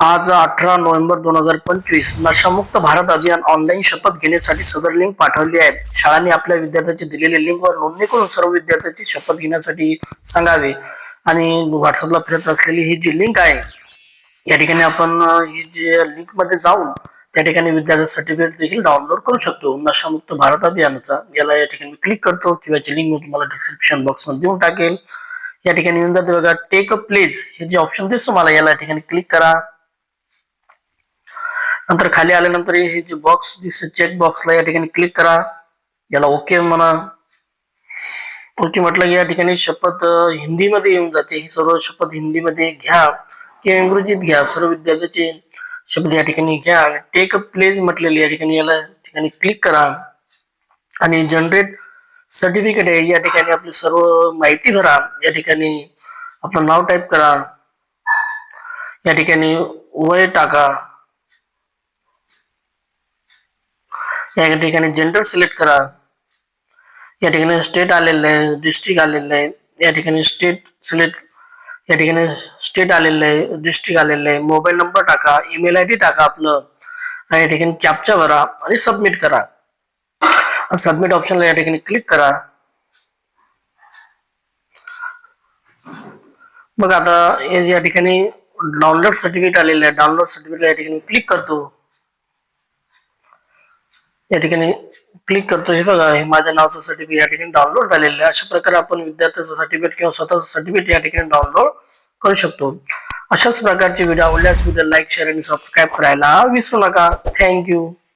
आज अठरा नोव्हेंबर दोन हजार पंचवीस नशामुक्त भारत अभियान ऑनलाईन शपथ घेण्यासाठी सदर लिंक पाठवली आहे. शाळांनी आपल्या विद्यार्थ्याची दिलेल्या लिंकवर नोंदणी करून सर्व विद्यार्थ्यांची शपथ घेण्यासाठी सांगावे. आणि व्हॉट्सअपला फिरत असलेली ही जी लिंक आहे या ठिकाणी आपण ही जे लिंकमध्ये जाऊन त्या ठिकाणी विद्यार्थी सर्टिफिकेट देखील डाउनलोड करू शकतो. नशामुक्त भारत अभियानाचा. याला या ठिकाणी क्लिक करतो. किंवा लिंक मी तुम्हाला डिस्क्रिप्शन बॉक्समध्ये देऊन टाकेल. या ठिकाणी येऊन बघा. टेक अ प्लेज हे जे ऑप्शन दिसतो मला याला या ठिकाणी क्लिक करा. नंतर खाली आल्यानंतर हे जे बॉक्स दिसते चेक बॉक्सला या ठिकाणी क्लिक करा. याला ओके म्हणा. ओके म्हटलं की या ठिकाणी शपथ हिंदीमध्ये येऊन जाते. ही सर्व शपथ हिंदीमध्ये घ्या. किंवा इंग्रजीत घ्या. सर्व विद्यार्थ्याचे शपथ या ठिकाणी घ्या. टेक अ प्लेज म्हटलेली या ठिकाणी याला ठिकाणी क्लिक करा. आणि जनरेट सर्टिफिकेट आहे. या ठिकाणी आपली सर्व माहिती भरा. या ठिकाणी आपलं नाव टाईप करा. या ठिकाणी वय टाका. या ठिकाणी जेंडर सिलेक्ट करा. या ठिकाणी स्टेट आलेलं आहे डिस्ट्रिक्ट आलेलं आहे. या ठिकाणी स्टेट सिलेक्ट या ठिकाणी स्टेट आलेलं आहे डिस्ट्रिक्ट आलेलं आहे. मोबाईल नंबर टाका ईमेल आय डी टाका आपलं. आणि या ठिकाणी कॅप्चा भरा आणि सबमिट करा. सबमिट ऑप्शनला या ठिकाणी क्लिक करा. बघा आता या ठिकाणी डाउनलोड सर्टिफिकेट आलेलं आहे. डाउनलोड सर्टिफिकेट या ठिकाणी क्लिक करतो. या ठिकाणी क्लिक करतो. हे बघा हे माझ्या नावाचं सर्टिफिकेट या ठिकाणी डाउनलोड झालेलं आहे. अशा प्रकारे आपण विद्यार्थ्याचं सर्टिफिकेट किंवा स्वतःचं सर्टिफिकेट या ठिकाणी डाउनलोड करू शकतो. अशाच प्रकारचे व्हिडिओ आवडल्यास व्हिडिओ लाईक शेअर आणि सबस्क्राईब करायला विसरू नका. थँक्यू